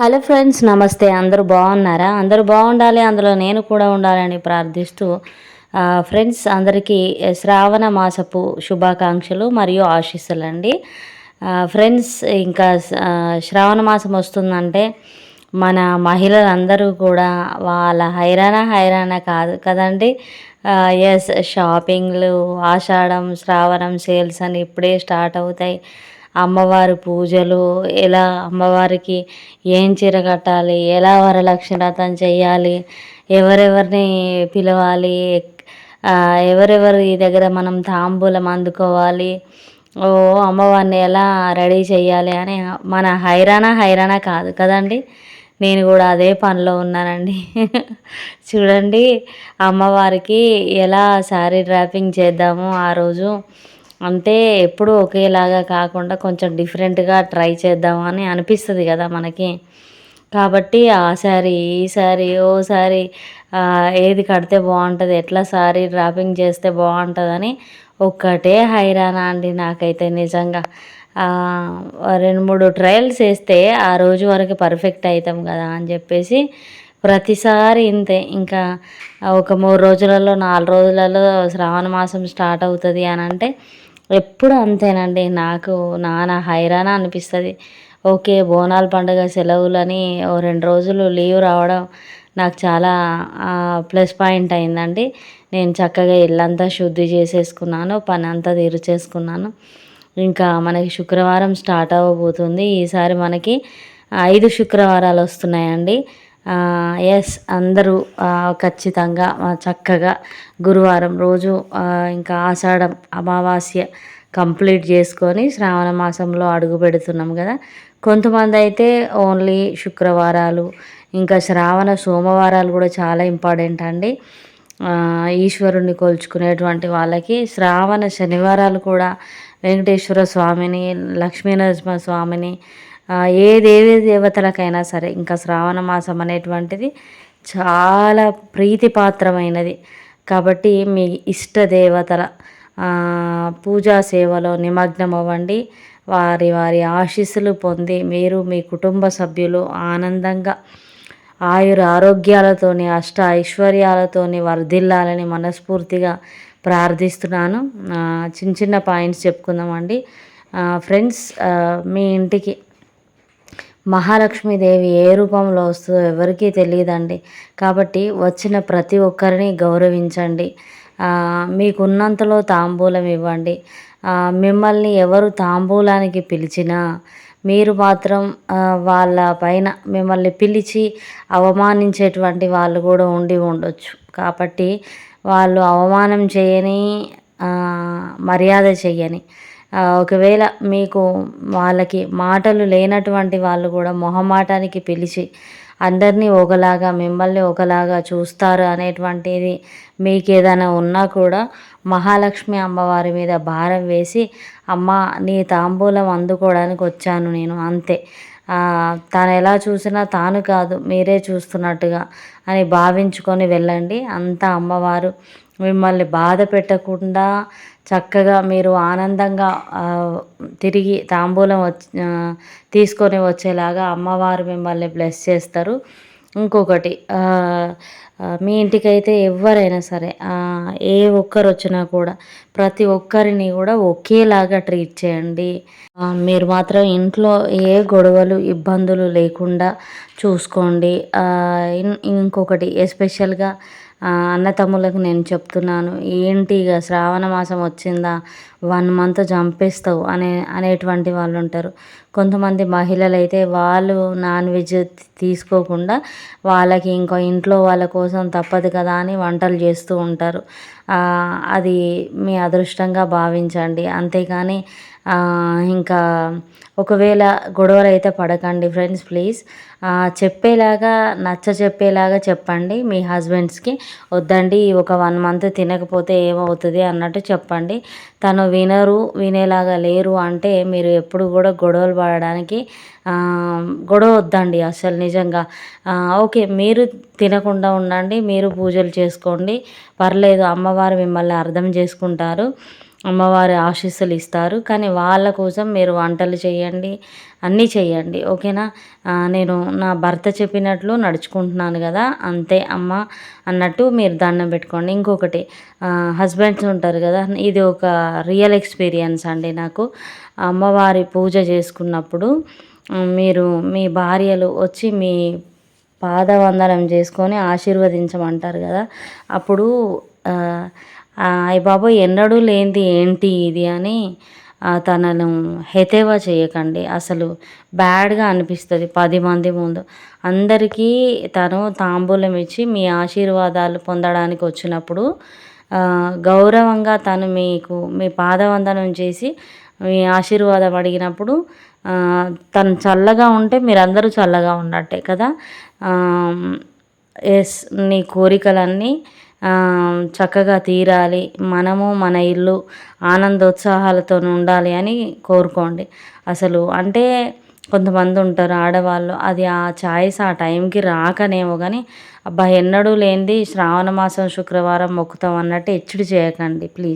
Hello friends నమస్తే. అందరూ బాగున్నారా? అందరూ బాగుండాలి. అందులో నేను కూడా ఉండాలని ప్రార్థిస్తూ ఫ్రెండ్స్ అందరికీ శ్రావణ మాసపు శుభాకాంక్షలు మరియు ఆశీస్సులు అండి ఫ్రెండ్స్ ఇంకా శ్రావణ మాసం వస్తుందంటే మన మహిళలందరూ కూడా వాళ్ళ హైరాణ హైరాణ కాదు కదండి. ఎస్ షాపింగ్లు ఆషాఢం శ్రావణం సేల్స్ అని ఇప్పుడే స్టార్ట్ అవుతాయి. అమ్మవారి పూజలు ఎలా అమ్మవారికి ఏం చీర కట్టాలి ఎలా వరలక్ష్మి వ్రతం చేయాలి ఎవరెవరిని పిలవాలి ఎవరెవరి దగ్గర మనం తాంబూలం అందుకోవాలి ఓ అమ్మవారిని ఎలా రెడీ చేయాలి అని మన హైరాణ హైరాణ కాదు కదండి. నేను కూడా అదే పనిలో ఉన్నానండి. చూడండి అమ్మవారికి ఎలా శారీ డ్రాపింగ్ చేద్దాము ఆ రోజు. అంటే ఎప్పుడు ఒకేలాగా కాకుండా కొంచెం డిఫరెంట్గా ట్రై చేద్దామని అనిపిస్తుంది కదా మనకి. కాబట్టి ఆ శారీ ఈ శారీ ఓ శారీ ఏది కడితే బాగుంటుంది ఎట్లా శారీ డ్రాపింగ్ చేస్తే బాగుంటుందని ఒక్కటే హైరానా అండి నాకైతే నిజంగా. రెండు మూడు ట్రయల్స్ వేస్తే ఆ రోజు వరకు పర్ఫెక్ట్ అవుతాం కదా అని చెప్పేసి ప్రతిసారి ఇంతే. ఇంకా ఒక మూడు రోజులలో నాలుగు రోజులలో శ్రావణ మాసం స్టార్ట్ అవుతుంది అని అంటే ఎప్పుడు అంతేనండి. నాకు నాన్న హైరాణ అనిపిస్తుంది. ఓకే బోనాల పండుగ సెలవులని ఓ రెండు రోజులు లీవ్ రావడం నాకు చాలా ప్లస్ పాయింట్ అయిందండి. నేను చక్కగా ఇల్లంతా శుద్ధి చేసేసుకున్నాను పని అంతా తీర్చేసుకున్నాను. ఇంకా మనకి శుక్రవారం స్టార్ట్ అవ్వబోతుంది. ఈసారి మనకి ఐదు శుక్రవారాలు వస్తున్నాయండి. ఎస్ అందరూ ఖచ్చితంగా చక్కగా గురువారం రోజు ఇంకా ఆషాఢం అమావాస్య కంప్లీట్ చేసుకొని శ్రావణ మాసంలో అడుగు పెడుతున్నాం కదా. కొంతమంది అయితే ఓన్లీ శుక్రవారాలు ఇంకా శ్రావణ సోమవారాలు కూడా చాలా ఇంపార్టెంట్ అండి. ఈశ్వరుణ్ణి కొలుచుకునేటువంటి వాళ్ళకి శ్రావణ శనివారాలు కూడా వెంకటేశ్వర స్వామిని లక్ష్మీనరసింహ స్వామిని ఏదేవి ఏ దేవి దేవతలకైనా సరే ఇంకా శ్రావణ మాసం అనేటువంటిది చాలా ప్రీతిపాత్రమైనది. కాబట్టి మీ ఇష్ట దేవతల పూజా సేవలో నిమగ్నం అవ్వండి వారి వారి ఆశీస్సులు పొంది మీరు మీ కుటుంబ సభ్యులు ఆనందంగా ఆయుర ఆరోగ్యాలతోని అష్ట ఐశ్వర్యాలతోని వర్ధిల్లాలని మనస్ఫూర్తిగా ప్రార్థిస్తున్నాను. చిన్న చిన్న పాయింట్స్ చెప్పుకుందామండి. ఫ్రెండ్స్ మీ ఇంటికి మహాలక్ష్మీదేవి ఏ రూపంలో వస్తుందో ఎవరికీ తెలియదండి. కాబట్టి వచ్చిన ప్రతి ఒక్కరిని గౌరవించండి. మీకున్నంతలో తాంబూలం ఇవ్వండి. మిమ్మల్ని ఎవరు తాంబూలానికి పిలిచినా మీరు మాత్రం వాళ్ళ పైన మిమ్మల్ని పిలిచి అవమానించేటువంటి వాళ్ళు కూడా ఉండి ఉండొచ్చు. కాబట్టి వాళ్ళు అవమానం చేయని మర్యాద చేయని ఒకవేళ మీకు వాళ్ళకి మాటలు లేనటువంటి వాళ్ళు కూడా మొహమాటానికి పిలిచి అందరినీ ఒకలాగా మిమ్మల్ని ఒకలాగా చూస్తారు అనేటువంటిది మీకు ఏదైనా ఉన్నా కూడా మహాలక్ష్మి అమ్మవారి మీద భారం వేసి అమ్మ నీ తాంబూలం అందుకోవడానికి వచ్చాను నేను అంతే. తాను తను ఎలా చూసినా తాను కాదు మీరే చూస్తున్నట్టుగా అని భావించుకొని వెళ్ళండి. అంతా అమ్మవారు మిమ్మల్ని బాధ పెట్టకుండా చక్కగా మీరు ఆనందంగా తిరిగి తాంబూలం వచ్చి తీసుకొని వచ్చేలాగా అమ్మవారు మిమ్మల్ని బ్లెస్ చేస్తారు. ఇంకొకటి మీ ఇంటికైతే ఎవరైనా సరే ఏ ఒక్కరు వచ్చినా కూడా ప్రతి ఒక్కరిని కూడా ఒకేలాగా ట్రీట్ చేయండి. మీరు మాత్రం ఇంట్లో ఏ గొడవలు ఇబ్బందులు లేకుండా చూసుకోండి. ఇంకొకటి ఎస్పెషల్గా అన్నతమ్ములకు నేను చెప్తున్నాను ఏంటి ఇక శ్రావణ మాసం వచ్చిందా వన్ మంత్ చంపేస్తావు అనే అనేటువంటి వాళ్ళు ఉంటారు. కొంతమంది మహిళలు అయితే వాళ్ళు నాన్ వెజ్ తీసుకోకుండా వాళ్ళకి ఇంకో ఇంట్లో వాళ్ళ కోసం తప్పదు కదా అని వంటలు చేస్తూ ఉంటారు. అది మీ అదృష్టంగా భావించండి. అంతేకాని ఇంకా ఒకవేళ గొడవలు అయితే పడకండి ఫ్రెండ్స్ ప్లీజ్. చెప్పేలాగా నచ్చ చెప్పేలాగా చెప్పండి మీ హస్బెండ్స్కి. వద్దండి ఒక వన్ మంత్ తినకపోతే ఏమవుతుంది అన్నట్టు చెప్పండి. తను వినరు వినేలాగా లేరు అంటే మీరు ఎప్పుడు కూడా గొడవలు పడడానికి గొడవ వద్దండి అసలు నిజంగా. ఓకే మీరు తినకుండా ఉండండి మీరు పూజలు చేసుకోండి. పర్లేదు అమ్మవారు మిమ్మల్ని అర్థం చేసుకుంటారు. అమ్మవారి ఆశీస్సులు ఇస్తారు. కానీ వాళ్ళ కోసం మీరు వంటలు చేయండి అన్నీ చేయండి. ఓకేనా? నేను నా భర్త చెప్పినట్లు నడుచుకుంటున్నాను కదా అంతే అమ్మ అన్నట్టు మీరు దండం పెట్టుకోండి. ఇంకొకటి హస్బెండ్స్ ఉంటారు కదా ఇది ఒక రియల్ ఎక్స్పీరియన్స్ అండి నాకు. అమ్మవారి పూజ చేసుకున్నప్పుడు మీరు మీ భార్యలు వచ్చి మీ పాదవందనం చేసుకొని ఆశీర్వదించమంటారు కదా అప్పుడు అయ్య బాబోయ్ ఎన్నడూ లేనిది ఏంటి ఇది అని తనను హెతేవా చేయకండి. అసలు బ్యాడ్గా అనిపిస్తుంది పది మంది ముందు. అందరికీ తను తాంబూలం ఇచ్చి మీ ఆశీర్వాదాలు పొందడానికి వచ్చినప్పుడు గౌరవంగా తను మీకు మీ పాదవందనం చేసి మీ ఆశీర్వాదం అడిగినప్పుడు తను చల్లగా ఉంటే మీరందరూ చల్లగా ఉన్నట్టే కదా. ఎస్ నీ కోరికలన్నీ చక్కగా తీరాలి. మనము మన ఇల్లు ఆనందోత్సాహాలతో ఉండాలి అని కోరుకోండి. అసలు అంటే కొంతమంది ఉంటారు ఆడవాళ్ళు అది ఆ ఛాయిస్ ఆ టైంకి రాకనేమో కానీ అబ్బా ఎన్నడూ లేనిది శ్రావణ మాసం శుక్రవారం మొక్కుతాం అన్నట్టు ఎచ్చుడు చేయకండి ప్లీజ్.